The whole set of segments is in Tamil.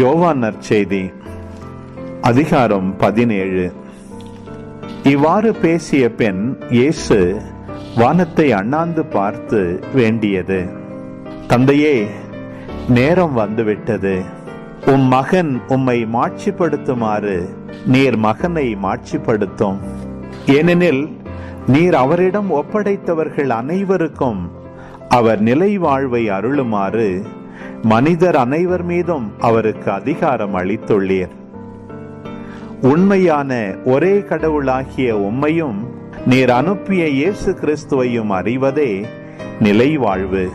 யோவான் நற்செய்தி அதிகாரம் பதினேழு. இவ்வாறு பேசிய பெண் இயேசு வானத்தை அண்ணாந்து பார்த்து வேண்டியது தந்தையே நேரம் வந்துவிட்டது. உம் மகன் உம்மை மாட்சிப்படுத்துமாறு நீர் மகனை மாட்சிப்படுத்தும். ஏனெனில் நீர் அவரிடம் ஒப்படைத்தவர்கள் அனைவருக்கும் அவர் நிலை வாழ்வை அருளுமாறு மனிதர் அனைவர் மீதும் அவருக்கு அதிகாரம் அளித்துள்ளீர். உண்மையான ஒரே கடவுளாகிய உம்மையும் நீர் அனுப்பிய இயேசு கிறிஸ்துவையும் அறிவதே நிலை வாழ்வு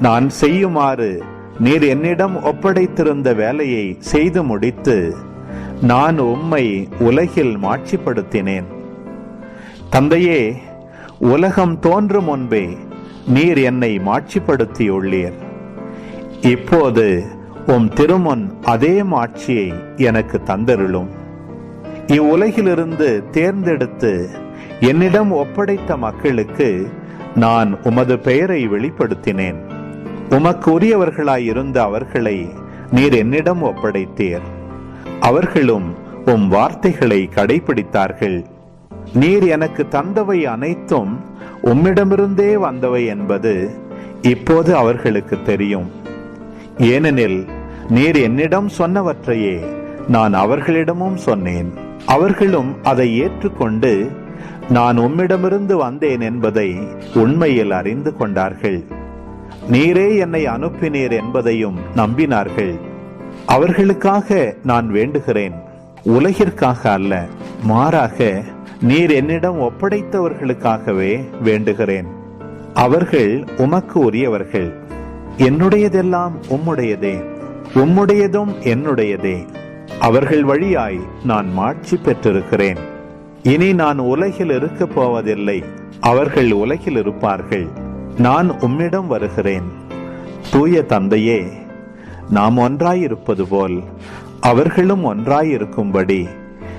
நான் செய்யுமாறு நீர் என்னிடம் ஒப்படைத்திருந்த வேலையை செய்து முடித்து நான் உம்மை உலகில் மாட்சிப்படுத்தினேன். தந்தையே உலகம் தோன்றும் முன்பே நீர் என்னை மாட்சிப்படுத்தியுள்ளீர். இப்போது உம் திருமுன் அதே மாட்சியை எனக்கு தந்தருளும். இவ்வுலகிலிருந்து தேர்ந்தெடுத்து என்னிடம் ஒப்படைத்த மக்களுக்கு நான் உமது பெயரை வெளிப்படுத்தினேன். உமக்கு உரியவர்களாயிருந்த அவர்களை நீர் என்னிடம் ஒப்படைத்தீர். அவர்களும் உம் வார்த்தைகளை கடைபிடித்தார்கள் நீர் எனக்கு தந்தவை அனைத்தும் உம்மிடமிருந்தே வந்தவை என்பது இப்போது அவர்களுக்கு தெரியும். ஏனெனில் நீர் என்னிடம் சொன்னவற்றையே நான் அவர்களிடமும் சொன்னேன். அவர்களும் அதை ஏற்றுக்கொண்டு நான் உம்மிடமிருந்து வந்தேன் என்பதை உண்மையில் அறிந்து கொண்டார்கள். நீரே என்னை அனுப்பினீர் என்பதையும் நம்பினார்கள். அவர்களுக்காக நான் வேண்டுகிறேன். உலகிற்காக அல்ல மாறாக நீர் என்னிடம் ஒப்படைத்தவர்களுக்காகவே வேண்டுகிறேன். அவர்கள் உமக்கு உரியவர்கள். என்னுடையதெல்லாம் உம்முடையதே உம்முடையதும் என்னுடையதே. அவர்கள் வழியாய் நான் மாட்சி பெற்றிருக்கிறேன். இனி நான் உலகில் இருக்கப் போவதில்லை அவர்கள் உலகில் இருப்பார்கள். நான் உம்மிடம் வருகிறேன். தூய தந்தையே நாம் ஒன்றாயிருப்பது போல் அவர்களும் ஒன்றாயிருக்கும்படி.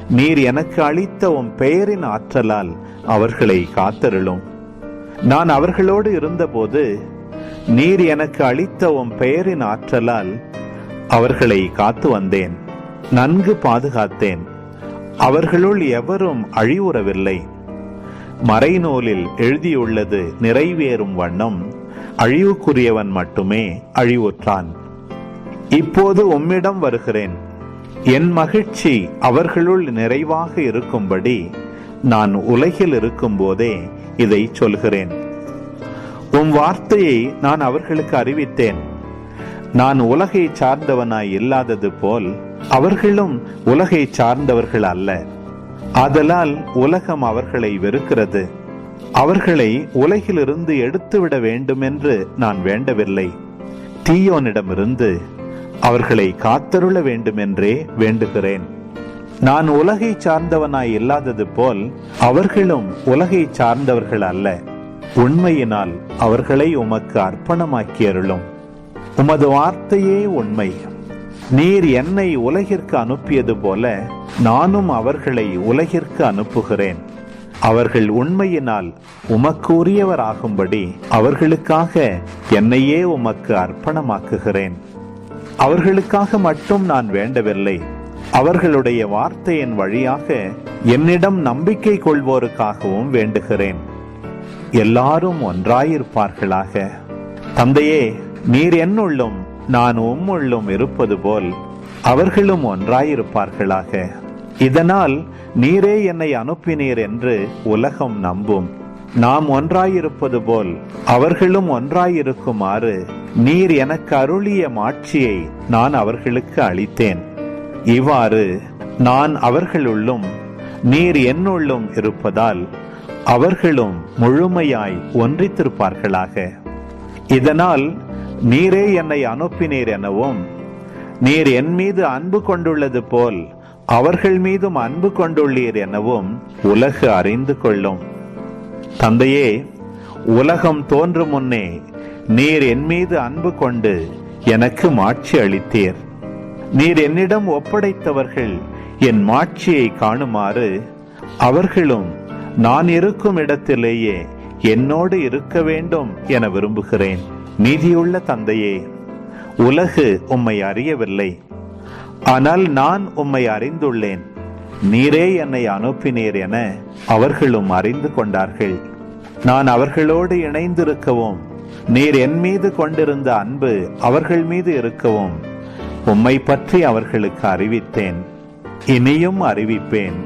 நீர் எனக்கு அளித்த உன் பெயரின் ஆற்றலால் அவர்களை காத்தருளும். நான் அவர்களோடு இருந்தபோது நீர் எனக்கு அளித்த உம் பெயரின் ஆற்றலால் அவர்களை காத்து வந்தேன். நன்கு பாதுகாத்தேன். அவர்களுள் எவரும் அழிவுறவில்லை. மறைநூலில் எழுதியுள்ளது நிறைவேறும் வண்ணம். அழிவுக்குரியவன் மட்டுமே அழிவுற்றான். இப்போது உம்மிடம் வருகிறேன். என் மகிழ்ச்சி அவர்களுள் நிறைவாக இருக்கும்படி நான் உலகில் இருக்கும்போதே இதை சொல்கிறேன். உம் வார்த்தையை நான் அவர்களுக்கு அறிவித்தேன். நான் உலகை சார்ந்தவனாய் இல்லாதது போல் அவர்களும் உலகை சார்ந்தவர்கள் அல்ல. ஆதலால் உலகம் அவர்களை வெறுக்கிறது. அவர்களை உலகிலிருந்து எடுத்துவிட வேண்டுமென்று நான் வேண்டவில்லை. தீயோனிடமிருந்து அவர்களை காத்தருள வேண்டுமென்றே வேண்டுகிறேன். நான் உலகை சார்ந்தவனாய் இல்லாதது போல் அவர்களும் உலகை சார்ந்தவர்கள் அல்ல. உண்மையினால் அவர்களை உமக்கு அர்ப்பணமாக்கி அருளும் உமது வார்த்தையே உண்மை. நீர் என்னை உலகிற்கு அனுப்பியது போல நானும் அவர்களை உலகிற்கு அனுப்புகிறேன். அவர்கள் உண்மையினால் உமக்கு உரியவராகும்படி அவர்களுக்காக என்னையே உமக்கு அர்ப்பணமாக்குகிறேன். அவர்களுக்காக மட்டும் நான் வேண்டவில்லை. அவர்களுடைய வார்த்தையின் வழியாக என்னிடம் நம்பிக்கை கொள்வோருக்காகவும் வேண்டுகிறேன். எல்லாரும் ஒன்றாயிருப்பார்களாக. தந்தையே நீர் என்னுள்ளும் நான் உம்முள்ளும் இருப்பது போல் அவர்களும் ஒன்றாயிருப்பார்களாக. இதனால் நீரே என்னை அனுப்பினீர் என்று உலகம் நம்பும். நாம் ஒன்றாயிருப்பது போல் அவர்களும் ஒன்றாயிருக்குமாறு நீர் எனக்கு அருளிய மாட்சியை நான் அவர்களுக்கு அளித்தேன். இவ்வாறு நான் அவர்களுள்ளும் நீர் என்னுள்ளும் இருப்பதால் அவர்களும் முழுமையாய் ஒன்றித்திருப்பார்களாக. இதனால் நீரே என்னை அனுப்பினீர் எனவும் நீர் என் மீது அன்பு கொண்டுள்ளது போல் அவர்கள் மீதும் அன்பு கொண்டுள்ளீர் எனவும் உலகு அறிந்து கொள்ளும். தந்தையே உலகம் தோன்றும் முன்னே நீர் என் மீது அன்பு கொண்டு எனக்கு மாட்சி அளித்தீர். நீர் என்னிடம் ஒப்படைத்தவர்கள் என் மாட்சியை காணுமாறு அவர்களும் நான் இருக்கும் இடத்திலேயே என்னோடு இருக்க வேண்டும் என விரும்புகிறேன். நீதியுள்ள தந்தையே உலகு உம்மை அறியவில்லை. ஆனால் நான் உம்மை அறிந்துள்ளேன். நீரே என்னை அனுப்பினீர் என அவர்களும் அறிந்து கொண்டார்கள். நான் அவர்களோடு இணைந்திருக்கவும் நீர் என் மீது கொண்டிருந்த அன்பு அவர்கள் மீது இருக்கவும் உம்மை பற்றி அவர்களுக்கு அறிவித்தேன். இனியும் அறிவிப்பேன்.